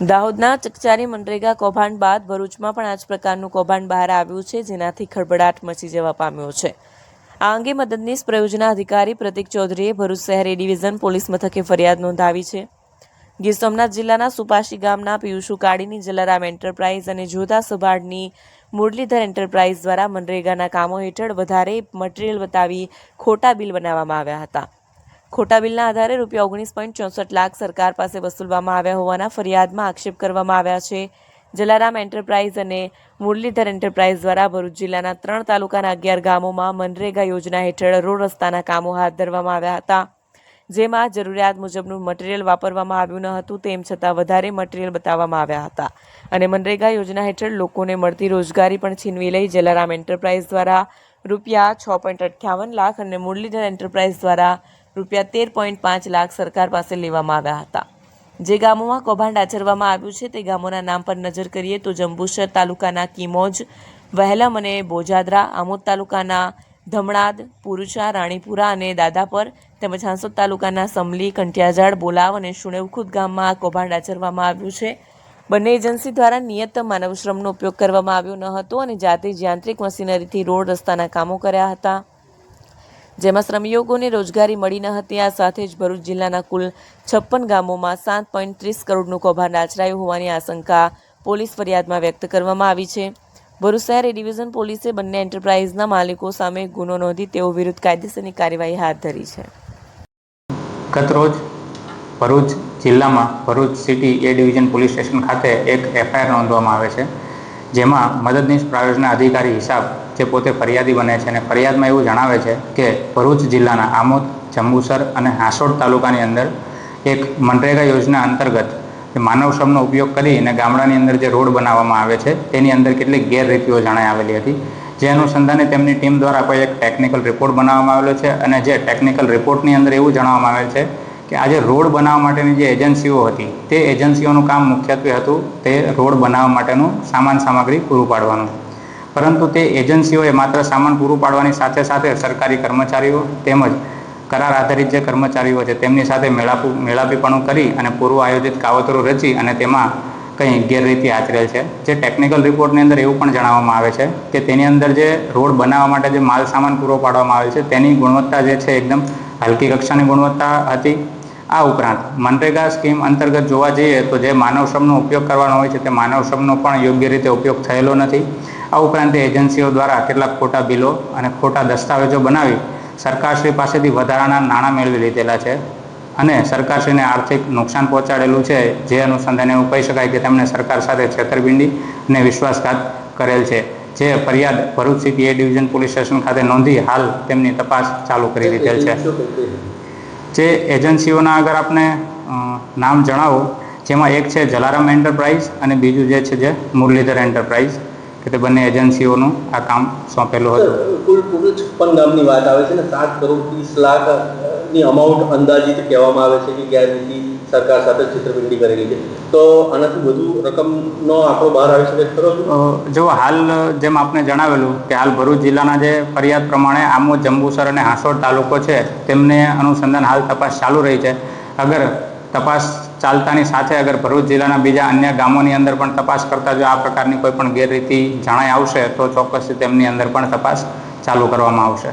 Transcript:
દાહોદના ચકચારી મનરેગા કૌભાંડ બાદ ભરૂચમાં પણ આ જ પ્રકારનું કૌભાંડ બહાર આવ્યું છે, જેનાથી ખળભળાટ મચી જવા પામ્યો છે. આ અંગે મદદનીશ પ્રયોજના અધિકારી પ્રતિક ચૌધરીએ ભરૂચ શહેર ડિવિઝન પોલીસ મથકે ફરિયાદ નોંધાવી છે. ગીર સોમનાથ જિલ્લાના સુપાશી ગામના પિયુષુ કાળીની જલારામ એન્ટરપ્રાઇઝ અને જોધા સભાડની મુરલીધર એન્ટરપ્રાઇઝ દ્વારા મનરેગાના કામો હેઠળ વધારે મટીરીયલ બતાવી ખોટા બિલ બનાવવામાં આવ્યા હતા. ખોટા બિલના આધારે રૂપિયા ઓગણીસ પોઈન્ટ ચોસઠ લાખ સરકાર પાસે વસૂલવામાં આવ્યા હોવાના ફરિયાદમાં આક્ષેપ કરવામાં આવ્યા છે. જલારામ એન્ટરપ્રાઇઝ અને મુરલીધર એન્ટરપ્રાઇઝ દ્વારા ભરૂચ જિલ્લાના ત્રણ તાલુકાના અગિયાર ગામોમાં મનરેગા યોજના હેઠળ રોડ રસ્તાના કામો હાથ ધરવામાં આવ્યા હતા. જેમાં જરૂરિયાત મુજબનું મટીરિયલ વાપરવામાં આવ્યું ન હતું, તેમ છતાં વધારે મટીરિયલ બતાવવામાં આવ્યા હતા. અને મનરેગા યોજના હેઠળ લોકોને મળતી રોજગારી પણ છીનવી લઈ જલારામ એન્ટરપ્રાઇઝ દ્વારા રૂપિયા છ પોઈન્ટ અઠ્ઠાવન લાખ અને મુરલીધર એન્ટરપ્રાઇઝ દ્વારા રૂપિયા તેર પોઈન્ટ પાંચ લાખ સરકાર પાસે લેવામાં આવ્યા હતા. જે ગામોમાં કૌભાંડ આચરવામાં આવ્યું છે, તે ગામોના નામ પર નજર કરીએ તો જંબુસર તાલુકાના કિમોજ, વહેલમ અને બોજાદરા, આમોદ તાલુકાના ધમણાદ, પુરુચા, રાણીપુરા અને દાદાપર તેમજ હાંસોદ તાલુકાના સમલી કંટિયાઝાડ બોલાવ અને સુણેવખુદ ગામમાં આ કૌભાંડ આચરવામાં આવ્યું છે. બંને એજન્સી દ્વારા નિયત માનવશ્રમનો ઉપયોગ કરવામાં આવ્યો ન હતો અને જાતે જ યાંત્રિક મશીનરીથી રોડ રસ્તાના કામો કર્યા હતા. જેમાં શ્રમયોગોને રોજગારી મળી ન હતી. આ સાથે જ ભરૂચ જિલ્લાના કુલ છપ્પન ગામોમાં સાત પોઈન્ટ ત્રીસ કરોડનું કૌભાંડ આચરાયું હોવાની આશંકા પોલીસ ફરિયાદમાં વ્યક્ત કરવામાં આવી છે. ભરૂચ શહેર એ ડિવિઝન પોલીસે બંને એન્ટરપ્રાઇઝના માલિકો સામે ગુનો નોંધી તેઓ વિરુદ્ધ કાયદેસરની કાર્યવાહી હાથ ધરી છે. ગતરોજ ભરૂચ જિલ્લામાં Bharuch city A division police station ખાતે એક એફઆઈઆર નોંધવામાં આવે છે, જેમાં મદદનીશ પ્રાયોજના અધિકારી હિસાબ જે પોતે ફરિયાદી બને છે અને ફરિયાદમાં એવું જણાવે છે કે ભરૂચ જિલ્લાના આમોદ, જંબુસર અને હાંસોડ તાલુકાની અંદર એક મનરેગા યોજના અંતર્ગત માનવ શ્રમનો ઉપયોગ કરીને ગામડાની અંદર જે રોડ બનાવવામાં આવે છે, તેની અંદર કેટલીક ગેરરીતિઓ જણાઈ આવેલી હતી. જે અનુસંધાને તેમની ટીમ દ્વારા કોઈ એક ટેકનિકલ રિપોર્ટ બનાવવામાં આવેલો છે અને જે ટેકનિકલ રિપોર્ટની અંદર એવું જણાવવામાં આવેલ છે કે આજે રોડ બનાવવા માટેની જે એજન્સીઓ હતી, તે એજન્સીઓનું કામ મુખ્યત્વે હતું તે રોડ બનાવવા માટેનું સામાન સામગ્રી પૂરું પાડવાનું. પરંતુ તે એજન્સીઓએ માત્ર સામાન પૂરું પાડવાની સાથે સાથે સરકારી કર્મચારીઓ તેમજ કરાર આધારિત જે કર્મચારીઓ છે તેમની સાથે મેળાપુ, મેળાપીપણું કરી અને પૂર્વ આયોજિત કાવતરો રચી અને તેમાં કંઈ ગેરરીતિ આચરેલ છે. જે ટેકનિકલ રિપોર્ટની અંદર એવું પણ જણાવવામાં આવે છે કે તેની અંદર જે રોડ બનાવવા માટે જે માલ સામાન પૂરો પાડવામાં આવે છે તેની ગુણવત્તા જે છે એકદમ હલકી કક્ષાની ગુણવત્તા હતી. આ ઉપરાંત મનરેગા સ્કીમ અંતર્ગત જોવા જઈએ તો જે માનવ શ્રમનો ઉપયોગ કરવાનો હોય છે તે માનવ શ્રમનો પણ યોગ્ય રીતે ઉપયોગ થયેલો નથી. આ ઉપરાંત એજન્સીઓ દ્વારા કેટલાક ખોટા બિલો અને ખોટા દસ્તાવેજો બનાવી સરકારશ્રી પાસેથી વધારાના નાણાં મેળવી લીધેલા છે અને સરકારશ્રીને આર્થિક નુકસાન પહોંચાડેલું છે જે અનુસંધાને એવું કહી શકાય કે તેમણે સરકાર સાથે છેતરપિંડી અને વિશ્વાસઘાત કરેલ છે. જે ફરિયાદ Bharuch city A division police station ખાતે નોંધી હાલ તેમની તપાસ ચાલુ કરી દીધેલ છે. જે એજન્સીઓના અગર આપને નામ જણાવો. જેમાં એક છે જલારામ એન્ટરપ્રાઇઝ અને બીજું જે છે જે મુરલીધર એન્ટરપ્રાઇઝ કે તે બંને એજન્સીઓનું આ કામ સોંપેલું હતું. કુલ કુલ છપ્પન ગામની વાત આવે છે ને સાત કરોડ ત્રીસ લાખ ની અમાઉન્ટ અંદાજિત કહેવામાં આવે છે કે ગેરરીતિ સરકાર સાથે છેતરપિંડી કરેલી છે? તો આનાથી વધુ રકમનો આંકડો બહાર આવી શકે ખરો જો હાલ જેમ આપને જણાવેલું કે હાલ ભરૂચ જિલ્લાના જે ફરિયાદ પ્રમાણે આમો જંબુસર અને હાંસોડ તાલુકો છે, તેમને અનુસંધાન હાલ તપાસ ચાલુ રહી છે. અગર તપાસ ચાલતાની સાથે અગર ભરૂચ જિલ્લાના બીજા અન્ય ગામોની અંદર પણ તપાસ કરતા જો આ પ્રકારની કોઈ પણ ગેરરીતિ જણાઈ આવશે, તો ચોક્કસથી તેમની અંદર પણ તપાસ ચાલુ કરવામાં આવશે.